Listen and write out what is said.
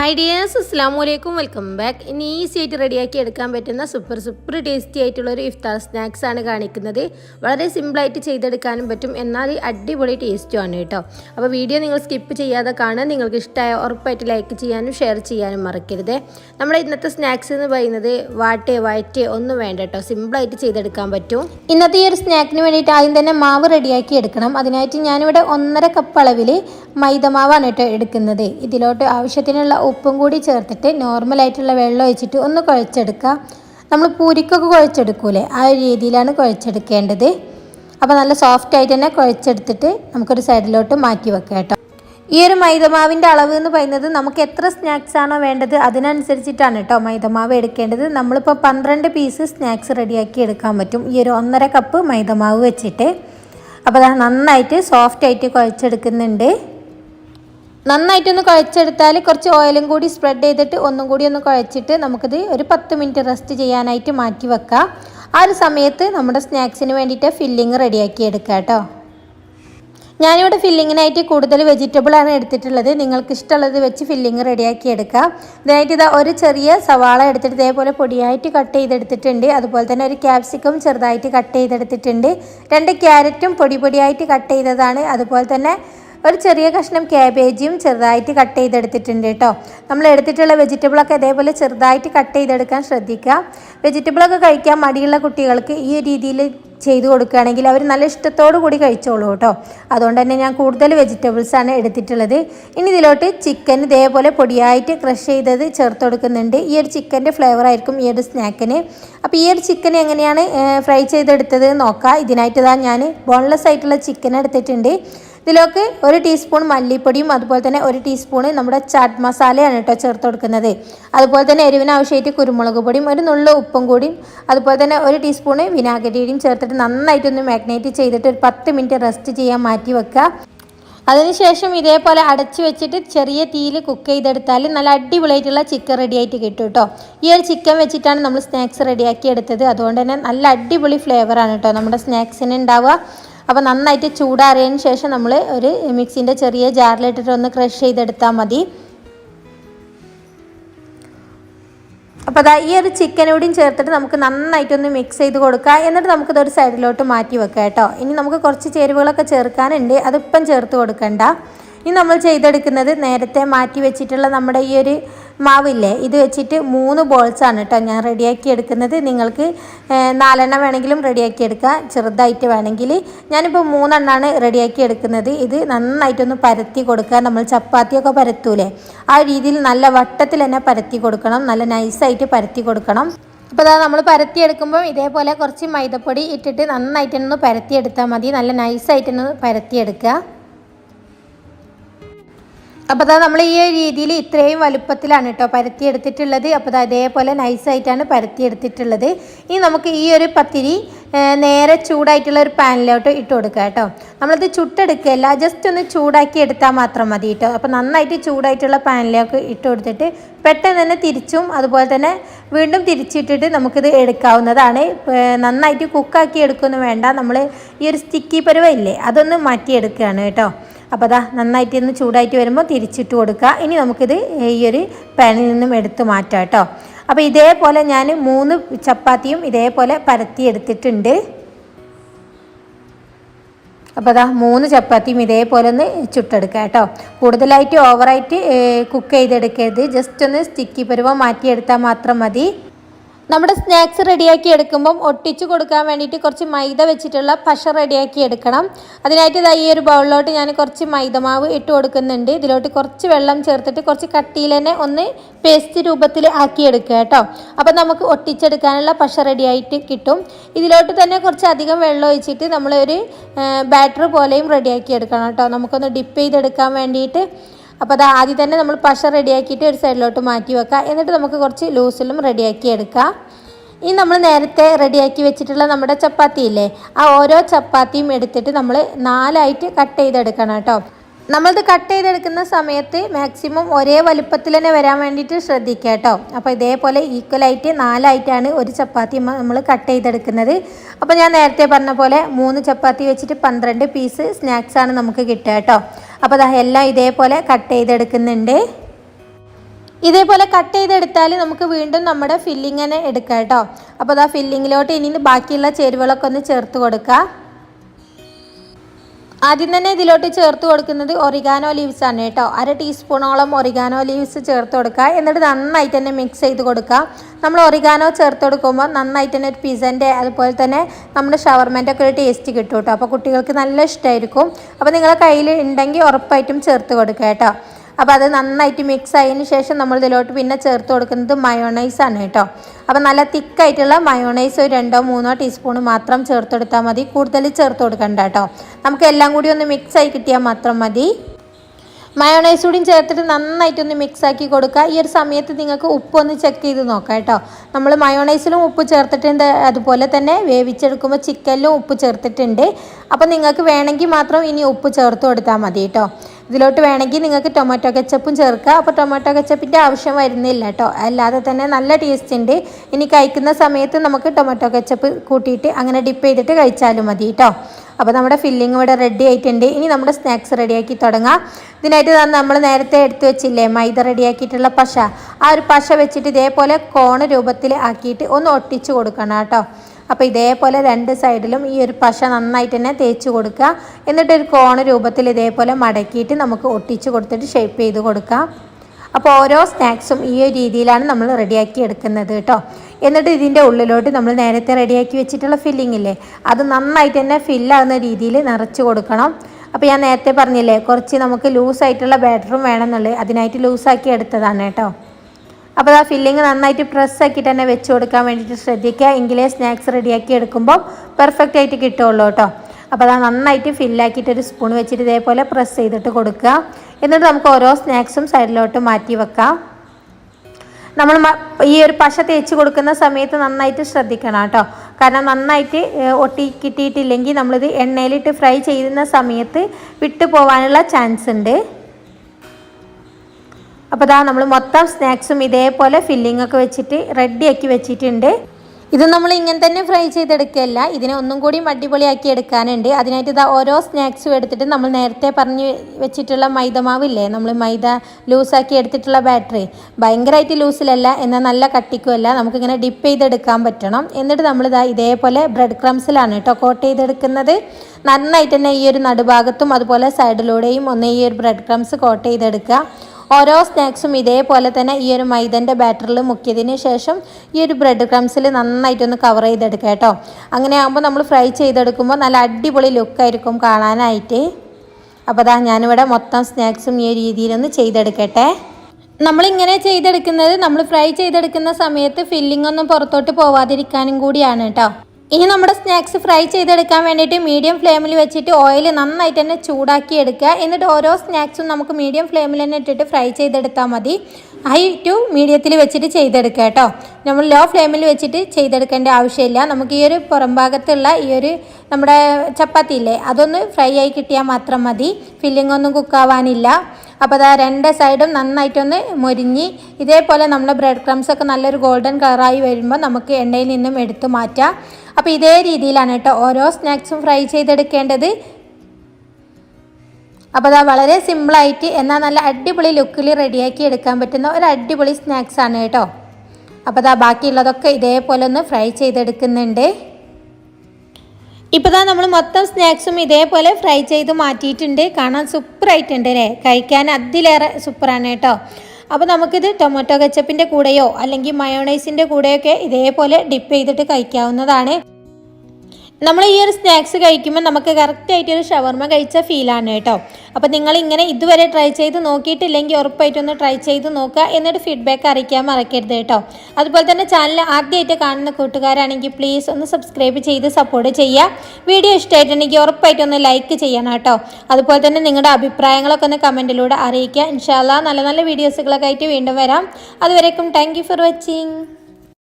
Hi dears അസ്സാം വലൈക്കും welcome back ഇനി ഈസി ആയിട്ട് റെഡിയാക്കി എടുക്കാൻ പറ്റുന്ന സൂപ്പർ സൂപ്പർ ടേസ്റ്റി ആയിട്ടുള്ള ഒരു ഇഫ്താർ സ്നാക്സ് ആണ് കാണിക്കുന്നത്. വളരെ സിമ്പിളായിട്ട് ചെയ്തെടുക്കാനും പറ്റും. എന്നാൽ അടിപൊളി ടേസ്റ്റും ആണ് കേട്ടോ. അപ്പോൾ വീഡിയോ നിങ്ങൾ സ്കിപ്പ് ചെയ്യാതെ കാണുക. നിങ്ങൾക്ക് ഇഷ്ടമായ ഉറപ്പായിട്ട് ലൈക്ക് ചെയ്യാനും ഷെയർ ചെയ്യാനും മറക്കരുത്. നമ്മുടെ ഇന്നത്തെ സ്നാക്സ് എന്ന് പറയുന്നത് വാട്ടേ വയറ്റേ ഒന്നും വേണ്ട കേട്ടോ. സിമ്പിളായിട്ട് ചെയ്തെടുക്കാൻ പറ്റും. ഇന്നത്തെ ഈ ഒരു സ്നാക്കിന് വേണ്ടിയിട്ട് ആദ്യം തന്നെ മാവ് റെഡിയാക്കി എടുക്കണം. അതിനായിട്ട് ഞാനിവിടെ ഒന്നര കപ്പ് അളവിൽ മൈദമാവാണ് കേട്ടോ എടുക്കുന്നത്. ഇതിലോട്ട് ആവശ്യത്തിനുള്ള ഉപ്പും കൂടി ചേർത്തിട്ട് നോർമലായിട്ടുള്ള വെള്ളം ഒഴിച്ചിട്ട് ഒന്ന് കുഴച്ചെടുക്കുക. നമ്മൾ പൂരിക്കൊക്കെ കുഴച്ചെടുക്കൂലേ? ആ ഒരു രീതിയിലാണ് കുഴച്ചെടുക്കേണ്ടത്. അപ്പോൾ നല്ല സോഫ്റ്റ് ആയിട്ട് തന്നെ കുഴച്ചെടുത്തിട്ട് നമുക്കൊരു സൈഡിലോട്ട് മാറ്റി വെക്കാം കേട്ടോ. ഈ ഒരു മൈദമാവിന്റെ അളവ് എന്ന് പറയുന്നത് നമുക്ക് എത്ര സ്നാക്സ് ആണോ വേണ്ടത് അതിനനുസരിച്ചിട്ടാണ് കേട്ടോ മൈദമാവ് എടുക്കേണ്ടത്. നമ്മളിപ്പോൾ പന്ത്രണ്ട് പീസ് സ്നാക്സ് റെഡിയാക്കി എടുക്കാൻ പറ്റും. ഈ ഒരു ഒന്നര കപ്പ് മൈദമാവ് വെച്ചിട്ട്. അപ്പോൾ അത് നന്നായിട്ട് സോഫ്റ്റ് ആയിട്ട് കുഴച്ചെടുക്കുന്നുണ്ട്. നന്നായിട്ടൊന്ന് കുഴച്ചെടുത്താൽ കുറച്ച് ഓയിലും കൂടി സ്പ്രെഡ് ചെയ്തിട്ട് ഒന്നും കൂടി ഒന്ന് കുഴച്ചിട്ട് നമുക്കിത് ഒരു പത്ത് മിനിറ്റ് റെസ്റ്റ് ചെയ്യാനായിട്ട് മാറ്റി വെക്കാം. ആ ഒരു സമയത്ത് നമ്മുടെ സ്നാക്സിന് വേണ്ടിയിട്ട് ഫില്ലിങ് റെഡിയാക്കി എടുക്കാം കേട്ടോ. ഞാനിവിടെ ഫില്ലിങ്ങിനായിട്ട് കൂടുതൽ വെജിറ്റബിളാണ് എടുത്തിട്ടുള്ളത്. നിങ്ങൾക്ക് ഇഷ്ടമുള്ളത് വെച്ച് ഫില്ലിങ് റെഡിയാക്കി എടുക്കാം. ഇതിനായിട്ട് ഇതാ ഒരു ചെറിയ സവാള എടുത്തിട്ട് ഇതേപോലെ പൊടിയായിട്ട് കട്ട് ചെയ്തെടുത്തിട്ടുണ്ട്. അതുപോലെ തന്നെ ഒരു ക്യാപ്സിക്കം ചെറുതായിട്ട് കട്ട് ചെയ്തെടുത്തിട്ടുണ്ട്. രണ്ട് ക്യാരറ്റും പൊടി പൊടിയായിട്ട് കട്ട് ചെയ്തതാണ്. അതുപോലെ തന്നെ ഒരു ചെറിയ കഷ്ണം ക്യാബേജും ചെറുതായിട്ട് കട്ട് ചെയ്തെടുത്തിട്ടുണ്ട് കേട്ടോ. നമ്മൾ എടുത്തിട്ടുള്ള വെജിറ്റബിളൊക്കെ ഇതേപോലെ ചെറുതായിട്ട് കട്ട് ചെയ്തെടുക്കാൻ ശ്രദ്ധിക്കുക. വെജിറ്റബിളൊക്കെ കഴിക്കാൻ മടിയുള്ള കുട്ടികൾക്ക് ഈ രീതിയിൽ ചെയ്തു കൊടുക്കുകയാണെങ്കിൽ അവർ നല്ല ഇഷ്ടത്തോടു കൂടി കഴിച്ചോളൂ കേട്ടോ. അതുകൊണ്ട് തന്നെ ഞാൻ കൂടുതൽ വെജിറ്റബിൾസാണ് എടുത്തിട്ടുള്ളത്. ഇനി ഇതിലോട്ട് ചിക്കൻ ഇതേപോലെ പൊടിയായിട്ട് ക്രഷ് ചെയ്തത് ചേർത്ത് കൊടുക്കുന്നുണ്ട്. ഈ ഒരു ചിക്കന്റെ ഫ്ലേവർ ആയിരിക്കും ഈ ഒരു സ്നാക്കിന്. അപ്പോൾ ഈ ഒരു ചിക്കൻ എങ്ങനെയാണ് ഫ്രൈ ചെയ്തെടുത്തത് നോക്കാം. ഇതിനായിട്ട് ഇതാ ഞാൻ ബോൺലെസ് ആയിട്ടുള്ള ചിക്കൻ എടുത്തിട്ടുണ്ട്. ഇതിലേക്ക് ഒരു ടീസ്പൂൺ മല്ലിപ്പൊടിയും അതുപോലെ തന്നെ ഒരു ടീസ്പൂൺ നമ്മുടെ ചാറ്റ് മസാലയാണ് കേട്ടോ ചേർത്ത് കൊടുക്കുന്നത്. അതുപോലെ തന്നെ എരിവിന് ആവശ്യമായിട്ട് കുരുമുളക് പൊടിയും ഒരു നുള്ള ഉപ്പും കൂടിയും അതുപോലെ തന്നെ ഒരു ടീസ്പൂൺ വിനാഗിരിയും ചേർത്തിട്ട് നന്നായിട്ടൊന്ന് മാഗ്നേറ്റ് ചെയ്തിട്ട് ഒരു പത്ത് മിനിറ്റ് റെസ്റ്റ് ചെയ്യാൻ മാറ്റി വെക്കുക. അതിനുശേഷം ഇതേപോലെ അടച്ചു വെച്ചിട്ട് ചെറിയ തീയിൽ കുക്ക് ചെയ്തെടുത്താൽ നല്ല അടിപൊളിയായിട്ടുള്ള ചിക്കൻ റെഡി ആയിട്ട് കിട്ടും കേട്ടോ. ഈ ഒരു ചിക്കൻ വെച്ചിട്ടാണ് നമ്മൾ സ്നാക്സ് റെഡിയാക്കി എടുത്തത്. അതുകൊണ്ട് തന്നെ നല്ല അടിപൊളി ഫ്ലേവറാണ് കേട്ടോ നമ്മുടെ സ്നാക്സിന് ഉണ്ടാവുക. അപ്പോൾ നന്നായിട്ട് ചൂടാറിയതിന് ശേഷം നമ്മൾ ഒരു മിക്സിന്റെ ചെറിയ ജാറിലിട്ടിട്ട് ഒന്ന് ക്രഷ് ചെയ്തെടുത്താൽ മതി. അപ്പോൾ അതാ ഈ ഒരു ചിക്കനോടും ചേർത്തിട്ട് നമുക്ക് നന്നായിട്ടൊന്ന് മിക്സ് ചെയ്ത് കൊടുക്കുക എന്നിട്ട് നമുക്കിതൊരു സൈഡിലോട്ട് മാറ്റി വെക്കാം കേട്ടോ. ഇനി നമുക്ക് കുറച്ച് ചേരുവകളൊക്കെ ചേർക്കാനുണ്ട്. അതിപ്പം ചേർത്ത് കൊടുക്കണ്ട. ഇനി നമ്മൾ ചെയ്തെടുക്കുന്നത് നേരത്തെ മാറ്റി വെച്ചിട്ടുള്ള നമ്മുടെ ഈ ഒരു മാവില്ലേ? ഇത് വെച്ചിട്ട് മൂന്ന് ബോൾസ് ആണ് കേട്ടോ ഞാൻ റെഡിയാക്കി എടുക്കുന്നത്. നിങ്ങൾക്ക് നാലെണ്ണം വേണമെങ്കിലും റെഡിയാക്കി എടുക്കുക ചെറുതായിട്ട് വേണമെങ്കിൽ. ഞാനിപ്പോൾ മൂന്നെണ്ണമാണ് റെഡിയാക്കി എടുക്കുന്നത്. ഇത് നന്നായിട്ടൊന്ന് പരത്തി കൊടുക്കുക. നമ്മൾ ചപ്പാത്തിയൊക്കെ പരത്തൂലേ? ആ രീതിയിൽ നല്ല വട്ടത്തിൽ തന്നെ പരത്തി കൊടുക്കണം. നല്ല നൈസായിട്ട് പരത്തി കൊടുക്കണം. അപ്പോൾ അതാ നമ്മൾ പരത്തിയെടുക്കുമ്പോൾ ഇതേപോലെ കുറച്ച് മൈദപ്പൊടി ഇട്ടിട്ട് നന്നായിട്ടൊന്ന് പരത്തിയെടുത്താൽ മതി. നല്ല നൈസായിട്ടൊന്ന് പരത്തിയെടുക്കുക. അപ്പോൾ അതാ നമ്മൾ ഈ ഒരു രീതിയിൽ ഇത്രയും വലുപ്പത്തിലാണ് കേട്ടോ പരത്തി എടുത്തിട്ടുള്ളത് അപ്പോൾ അതാ ഇതേപോലെ നൈസായിട്ടാണ് പരത്തി എടുത്തിട്ടുള്ളത് ഇനി നമുക്ക് ഈ ഒരു പത്തിരി നേരെ ചൂടായിട്ടുള്ള ഒരു പാനിലോട്ട് ഇട്ട് കൊടുക്കുക കേട്ടോ നമ്മളത് ചുട്ടെടുക്കുകയല്ല ജസ്റ്റ് ഒന്ന് ചൂടാക്കി എടുത്താൽ മാത്രം മതി കേട്ടോ അപ്പോൾ നന്നായിട്ട് ചൂടായിട്ടുള്ള പാനിലേക്ക് ഇട്ട് കൊടുത്തിട്ട് പെട്ടെന്ന് തന്നെ തിരിച്ചും അതുപോലെ തന്നെ വീണ്ടും തിരിച്ചിട്ടിട്ട് നമുക്കിത് എടുക്കാവുന്നതാണ്. നന്നായിട്ട് കുക്കാക്കി എടുക്കൊന്നും വേണ്ട. നമ്മൾ ഈ ഒരു സ്റ്റിക്കി പരുവ ഇല്ലേ അതൊന്ന് മാറ്റിയെടുക്കുകയാണ് കേട്ടോ അപ്പോൾ അതാ നന്നായിട്ട് ഒന്ന് ചൂടായിട്ട് വരുമ്പോൾ തിരിച്ചിട്ട് കൊടുക്കുക. ഇനി നമുക്കിത് ഈ ഒരു പാനിൽ നിന്നും എടുത്ത് മാറ്റാം കേട്ടോ. അപ്പോൾ ഇതേപോലെ ഞാൻ മൂന്ന് ചപ്പാത്തിയും ഇതേപോലെ പരത്തി എടുത്തിട്ടുണ്ട്. അപ്പോൾ അതാ മൂന്ന് ചപ്പാത്തിയും ഇതേപോലെ ഒന്ന് ചുട്ടെടുക്കുക കേട്ടോ. കൂടുതലായിട്ട് ഓവറായിട്ട് കുക്ക് ചെയ്തെടുക്കരുത്. ജസ്റ്റ് ഒന്ന് സ്റ്റിക്കി പരുവം മാറ്റിയെടുത്താൽ മാത്രം മതി. നമ്മുടെ സ്നാക്സ് റെഡിയാക്കി എടുക്കുമ്പം ഒട്ടിച്ചു കൊടുക്കാൻ വേണ്ടിയിട്ട് കുറച്ച് മൈദ വെച്ചിട്ടുള്ള പശ റെഡിയാക്കി എടുക്കണം. അതിനായിട്ട് ഇതാ ഈ ഒരു ബൗളിലോട്ട് ഞാൻ കുറച്ച് മൈദമാവ് ഇട്ട് കൊടുക്കുന്നുണ്ട്. ഇതിലോട്ട് കുറച്ച് വെള്ളം ചേർത്തിട്ട് കുറച്ച് കട്ടിയിൽ തന്നെ ഒന്ന് പേസ്റ്റ് രൂപത്തിൽ ആക്കിയെടുക്കുക കേട്ടോ. അപ്പം നമുക്ക് ഒട്ടിച്ചെടുക്കാനുള്ള പശ റെഡിയായിട്ട് കിട്ടും. ഇതിലോട്ട് തന്നെ കുറച്ച് അധികം വെള്ളം ഒഴിച്ചിട്ട് നമ്മളൊരു ബാറ്റർ പോലെയും റെഡിയാക്കി എടുക്കണം കേട്ടോ. നമുക്കൊന്ന് ഡിപ്പ് ചെയ്തെടുക്കാൻ വേണ്ടിയിട്ട്. അപ്പോൾ അത് ആദ്യം തന്നെ നമ്മൾ പശ റെഡിയാക്കിയിട്ട് ഒരു സൈഡിലോട്ട് മാറ്റി വെക്കാം. എന്നിട്ട് നമുക്ക് കുറച്ച് ലൂസിലും റെഡിയാക്കി എടുക്കാം. ഇനി നമ്മൾ നേരത്തെ റെഡിയാക്കി വെച്ചിട്ടുള്ള നമ്മുടെ ചപ്പാത്തി ഇല്ലേ ആ ഓരോ ചപ്പാത്തിയും എടുത്തിട്ട് നമ്മൾ നാലായിട്ട് കട്ട് ചെയ്തെടുക്കണം കേട്ടോ. നമ്മളിത് കട്ട് ചെയ്തെടുക്കുന്ന സമയത്ത് മാക്സിമം ഒരേ വലുപ്പത്തിൽ തന്നെ വരാൻ വേണ്ടിയിട്ട് ശ്രദ്ധിക്കുക കേട്ടോ. അപ്പോൾ ഇതേപോലെ ഈക്വലായിട്ട് നാലായിട്ടാണ് ഒരു ചപ്പാത്തി നമ്മൾ കട്ട് ചെയ്തെടുക്കുന്നത്. അപ്പോൾ ഞാൻ നേരത്തെ പറഞ്ഞ പോലെ മൂന്ന് ചപ്പാത്തി വെച്ചിട്ട് പന്ത്രണ്ട് പീസ് സ്നാക്സാണ് നമുക്ക് കിട്ടുക കേട്ടോ. അപ്പോൾ അതാ എല്ലാം ഇതേപോലെ കട്ട് ചെയ്തെടുക്കുന്നുണ്ട്. ഇതേപോലെ കട്ട് ചെയ്തെടുത്താൽ നമുക്ക് വീണ്ടും നമ്മുടെ ഫില്ലിങ്ങനെ എടുക്കാം കേട്ടോ. അപ്പോൾ അതാ ഫില്ലിങ്ങിലോട്ട് ഇനി ബാക്കിയുള്ള ചേരുവകളൊക്കെ ഒന്ന് ചേർത്ത് കൊടുക്കുക ആദ്യം തന്നെ ഇതിലോട്ട് ചേർത്ത് കൊടുക്കുന്നത് ഒറിഗാനോ ലീവ്സ് ആണ് കേട്ടോ. അര ടീസ്പൂണോളം ഒറിഗാനോ ലീവ്സ് ചേർത്ത് കൊടുക്കുക. എന്നിട്ട് നന്നായിട്ട് തന്നെ മിക്സ് ചെയ്ത് കൊടുക്കുക. നമ്മൾ ഒറിഗാനോ ചേർത്ത് കൊടുക്കുമ്പോൾ നന്നായിട്ട് തന്നെ ഒരു പിസന്റെ അതുപോലെ തന്നെ നമ്മുടെ ഷവർമേന്റെ ഒക്കെ ഒരു ടേസ്റ്റ് കിട്ടും കേട്ടോ. അപ്പോൾ കുട്ടികൾക്ക് നല്ല ഇഷ്ടമായിരിക്കും. അപ്പോൾ നിങ്ങളുടെ കയ്യിൽ ഉണ്ടെങ്കിൽ ഉറപ്പായിട്ടും ചേർത്ത് കൊടുക്കുക കേട്ടോ. അപ്പോൾ അത് നന്നായിട്ട് മിക്സ് ആയതിന് ശേഷം നമ്മൾ ഇതിലോട്ട് പിന്നെ ചേർത്ത് കൊടുക്കുന്നത് മയോണൈസ് ആണ് കേട്ടോ. അപ്പോൾ നല്ല തിക്കായിട്ടുള്ള മയോണൈസ് ഒരു രണ്ടോ മൂന്നോ ടീസ്പൂൺ മാത്രം ചേർത്ത് കൊടുത്താൽ മതി. കൂടുതൽ ചേർത്ത് കൊടുക്കണ്ട കേട്ടോ. നമുക്ക് എല്ലാം കൂടി ഒന്ന് മിക്സ് ആയി കിട്ടിയാൽ മാത്രം മതി. മയോണൈസ് കൂടിയും ചേർത്തിട്ട് നന്നായിട്ടൊന്ന് മിക്സ് ആക്കി കൊടുക്കുക. ഈ ഒരു സമയത്ത് നിങ്ങൾക്ക് ഉപ്പ് ഒന്ന് ചെക്ക് ചെയ്ത് നോക്കാം കേട്ടോ. നമ്മൾ മയോണൈസിലും ഉപ്പ് ചേർത്തിട്ടുണ്ട്. അതുപോലെ തന്നെ വേവിച്ചെടുക്കുമ്പോൾ ചിക്കനിലും ഉപ്പ് ചേർത്തിട്ടുണ്ട്. അപ്പോൾ നിങ്ങൾക്ക് വേണമെങ്കിൽ മാത്രം ഇനി ഉപ്പ് ചേർത്ത് കൊടുത്താൽ മതി കേട്ടോ. ഇതിലോട്ട് വേണമെങ്കിൽ നിങ്ങൾക്ക് ടൊമാറ്റോ കെച്ചപ്പും ചേർക്കുക അപ്പോൾ ടൊമാറ്റോ കെച്ചപ്പിന്റെ ആവശ്യം വരുന്നില്ല കേട്ടോ. അല്ലാതെ തന്നെ നല്ല ടേസ്റ്റ് ഉണ്ട്. ഇനി കഴിക്കുന്ന സമയത്ത് നമുക്ക് ടൊമാറ്റോ കെച്ചപ്പ് കൂട്ടിയിട്ട് അങ്ങനെ ഡിപ്പ് ചെയ്തിട്ട് കഴിച്ചാലും മതി കേട്ടോ. അപ്പോൾ നമ്മുടെ ഫില്ലിംഗ് ഇവിടെ റെഡി ആയിട്ടുണ്ട്. ഇനി നമ്മുടെ സ്നാക്സ് റെഡിയാക്കി തുടങ്ങാം. ഇതിനായിട്ട് നമ്മൾ നേരത്തെ എടുത്തു വെച്ചില്ലേ മൈദ റെഡിയാക്കിയിട്ടുള്ള പശ. ആ ഒരു പശ വെച്ചിട്ട് ഇതേപോലെ കോണ് രൂപത്തിൽ ആക്കിയിട്ട് ഒന്ന് ഒട്ടിച്ച് കൊടുക്കണം കേട്ടോ. അപ്പോൾ ഇതേപോലെ രണ്ട് സൈഡിലും ഈ ഒരു പശ നന്നായിട്ട് തന്നെ തേച്ച് കൊടുക്കുക. എന്നിട്ട് ഒരു കോണ രൂപത്തിൽ ഇതേപോലെ മടക്കിയിട്ട് നമുക്ക് ഒട്ടിച്ച് കൊടുത്തിട്ട് ഷേപ്പ് ചെയ്ത് കൊടുക്കാം അപ്പോൾ ഓരോ സ്നാക്സും ഈ ഒരു രീതിയിലാണ് നമ്മൾ റെഡിയാക്കി എടുക്കുന്നത് കേട്ടോ. എന്നിട്ട് ഇതിന്റെ ഉള്ളിലോട്ട് നമ്മൾ നേരത്തെ റെഡിയാക്കി വെച്ചിട്ടുള്ള ഫില്ലിംഗ് ഇല്ലേ അത് നന്നായിട്ട് തന്നെ ഫില്ലാകുന്ന രീതിയിൽ നിറച്ച് കൊടുക്കണം. അപ്പോൾ ഞാൻ നേരത്തെ പറഞ്ഞില്ലേ കുറച്ച് നമുക്ക് ലൂസായിട്ടുള്ള ബാറ്ററും വേണമെന്നുള്ളത് അതിനായിട്ട് ലൂസാക്കി എടുത്തതാണ് കേട്ടോ. അപ്പോൾ ആ ഫില്ലിങ് നന്നായിട്ട് പ്രസ് ആക്കിയിട്ട് തന്നെ വെച്ച് കൊടുക്കാൻ വേണ്ടിയിട്ട് ശ്രദ്ധിക്കുക. എങ്കിലേ സ്നാക്സ് റെഡിയാക്കി എടുക്കുമ്പോൾ പെർഫെക്റ്റ് ആയിട്ട് കിട്ടുള്ളൂ കേട്ടോ. അപ്പോൾ അത് നന്നായിട്ട് ഫില്ലാക്കിയിട്ട് ഒരു സ്പൂൺ വെച്ചിട്ട് ഇതേപോലെ പ്രസ് ചെയ്തിട്ട് കൊടുക്കുക. എന്നിട്ട് നമുക്ക് ഓരോ സ്നാക്സും സൈഡിലോട്ട് മാറ്റി വെക്കാം. നമ്മൾ ഈ ഒരു പശ തേച്ച് കൊടുക്കുന്ന സമയത്ത് നന്നായിട്ട് ശ്രദ്ധിക്കണം കേട്ടോ. കാരണം നന്നായിട്ട് ഒട്ടി കിട്ടിയിട്ടില്ലെങ്കിൽ നമ്മളിത് എണ്ണയിലിട്ട് ഫ്രൈ ചെയ്യുന്ന സമയത്ത് വിട്ടു പോകാനുള്ള ചാൻസ് ഉണ്ട്. അപ്പോൾ ഇതാ നമ്മൾ മൊത്തം സ്നാക്സും ഇതേപോലെ ഫില്ലിംഗ് ഒക്കെ വെച്ചിട്ട് റെഡിയാക്കി വെച്ചിട്ടുണ്ട്. ഇത് നമ്മൾ ഇങ്ങനെ തന്നെ ഫ്രൈ ചെയ്തെടുക്കുകയല്ല ഇതിനെ ഒന്നും കൂടി അടിപൊളിയാക്കി എടുക്കാനുണ്ട്. അതിനായിട്ട് ഇതാ ഓരോ സ്നാക്സും എടുത്തിട്ട് നമ്മൾ നേരത്തെ പറഞ്ഞ് വെച്ചിട്ടുള്ള മൈദമാവില്ലേ? നമ്മൾ മൈദ ലൂസാക്കി എടുത്തിട്ടുള്ള ബാറ്ററി ഭയങ്കരമായിട്ട് ലൂസിലല്ല എന്നാൽ നല്ല കട്ടിക്കുമല്ല. നമുക്കിങ്ങനെ ഡിപ്പ് ചെയ്തെടുക്കാൻ പറ്റണം. എന്നിട്ട് നമ്മളിതാ ഇതേപോലെ ബ്രെഡ് ക്രംസിലാണ് കേട്ടോ കോട്ട് ചെയ്തെടുക്കുന്നത്. നന്നായിട്ട് തന്നെ ഈ ഒരു നടുഭാഗത്തും അതുപോലെ സൈഡിലൂടെയും ഒന്ന് ഈ ഒരു ബ്രെഡ് ക്രംസ് കോട്ട് ചെയ്തെടുക്കുക. ഓരോ സ്നാക്സും ഇതേപോലെ തന്നെ ഈ ഒരു മൈദന്റെ ബാറ്ററിൽ മുക്കിയതിന് ശേഷം ഈ ഒരു ബ്രെഡ് ക്രംസിൽ നന്നായിട്ടൊന്ന് കവർ ചെയ്തെടുക്കുക കേട്ടോ. അങ്ങനെ ആകുമ്പോൾ നമ്മൾ ഫ്രൈ ചെയ്തെടുക്കുമ്പോൾ നല്ല അടിപൊളി ലുക്കായിരിക്കും കാണാനായിട്ട്. അപ്പോൾ അതാ ഞാനിവിടെ മൊത്തം സ്നാക്സും ഈ രീതിയിലൊന്ന് ചെയ്തെടുക്കട്ടെ. നമ്മളിങ്ങനെ ചെയ്തെടുക്കുന്നത് നമ്മൾ ഫ്രൈ ചെയ്തെടുക്കുന്ന സമയത്ത് ഫില്ലിംഗ് ഒന്നും പുറത്തോട്ട് പോവാതിരിക്കാനും കൂടിയാണ് കേട്ടോ. ഇനി നമ്മുടെ സ്നാക്സ് ഫ്രൈ ചെയ്തെടുക്കാൻ വേണ്ടിയിട്ട് മീഡിയം ഫ്ലെയിമിൽ വെച്ചിട്ട് ഓയിൽ നന്നായിട്ട് തന്നെ ചൂടാക്കി എടുക്കുക. എന്നിട്ട് ഓരോ സ്നാക്സും നമുക്ക് മീഡിയം ഫ്ലെയിമിൽ തന്നെ ഇട്ടിട്ട് ഫ്രൈ ചെയ്തെടുത്താൽ മതി. ഹൈ ടു മീഡിയത്തിൽ വെച്ചിട്ട് ചെയ്തെടുക്കുക കേട്ടോ. നമ്മൾ ലോ ഫ്ലെയിമിൽ വെച്ചിട്ട് ചെയ്തെടുക്കേണ്ട ആവശ്യമില്ല. നമുക്ക് ഈ ഒരു പുറംഭാഗത്തുള്ള ഈ ഒരു നമ്മുടെ ചപ്പാത്തി ഇല്ലേ അതൊന്ന് ഫ്രൈ ആയി കിട്ടിയാൽ മാത്രം മതി. ഫില്ലിംഗ് ഒന്നും കുക്കാവാനില്ല അപ്പോൾ അതാ രണ്ട് സൈഡും നന്നായിട്ടൊന്ന് മൊരിഞ്ഞ് ഇതേപോലെ നമ്മുടെ ബ്രെഡ് ക്രംസ് ഒക്കെ നല്ലൊരു ഗോൾഡൻ കളറായി വരുമ്പോൾ നമുക്ക് എണ്ണയിൽ നിന്നും എടുത്തു മാറ്റാം. അപ്പോൾ ഇതേ രീതിയിലാണ് കേട്ടോ ഓരോ സ്നാക്സും ഫ്രൈ ചെയ്തെടുക്കേണ്ടത്. അപ്പോൾ അതാ വളരെ സിമ്പിളായിട്ട് എന്നാൽ നല്ല അടിപൊളി ലുക്കിൽ റെഡിയാക്കി എടുക്കാൻ പറ്റുന്ന ഒരു അടിപൊളി സ്നാക്സാണ് കേട്ടോ. അപ്പോൾ അതാ ബാക്കിയുള്ളതൊക്കെ ഇതേപോലെ ഒന്ന് ഫ്രൈ ചെയ്തെടുക്കുന്നുണ്ട്. ഇപ്പോൾ നമ്മൾ മൊത്തം സ്നാക്സും ഇതേപോലെ ഫ്രൈ ചെയ്ത് മാറ്റിയിട്ടുണ്ട്. കാണാൻ സൂപ്പറായിട്ടുണ്ട് അല്ലേ കഴിക്കാൻ അതിലേറെ സൂപ്പറാണ് കേട്ടോ. അപ്പോൾ നമുക്കിത് ടൊമാറ്റോ കച്ചപ്പിന്റെ കൂടെയോ അല്ലെങ്കിൽ മയോണൈസിന്റെ കൂടെയൊക്കെ ഇതേപോലെ ഡിപ്പ് ചെയ്തിട്ട് കഴിക്കാവുന്നതാണ്. നമ്മൾ ഈ ഒരു സ്നാക്സ് കഴിക്കുമ്പോൾ നമുക്ക് കറക്റ്റായിട്ട് ഒരു ഷവർമ കഴിച്ച ഫീലാണ് കേട്ടോ. അപ്പോൾ നിങ്ങൾ ഇങ്ങനെ ഇതുവരെ ട്രൈ ചെയ്ത് നോക്കിയിട്ടില്ലെങ്കിൽ ഉറപ്പായിട്ടൊന്ന് ട്രൈ ചെയ്ത് നോക്കുക എന്നിട്ട് ഫീഡ്ബാക്ക് അറിയിക്കാൻ മറക്കരുത് കേട്ടോ. അതുപോലെ തന്നെ ചാനൽ ആദ്യമായിട്ട് കാണുന്ന കൂട്ടുകാരാണെങ്കിൽ പ്ലീസ് ഒന്ന് സബ്സ്ക്രൈബ് ചെയ്ത് സപ്പോർട്ട് ചെയ്യുക. വീഡിയോ ഇഷ്ടമായിട്ടുണ്ടെങ്കിൽ ഉറപ്പായിട്ടൊന്ന് ലൈക്ക് ചെയ്യണം കേട്ടോ. അതുപോലെ തന്നെ നിങ്ങളുടെ അഭിപ്രായങ്ങളൊക്കെ ഒന്ന് കമന്റിലൂടെ അറിയിക്കുക. ഇൻഷാല്ല നല്ല നല്ല വീഡിയോസുകളൊക്കെ ആയിട്ട് വീണ്ടും വരാം. അതുവരേക്കും താങ്ക് ഫോർ വാച്ചിങ്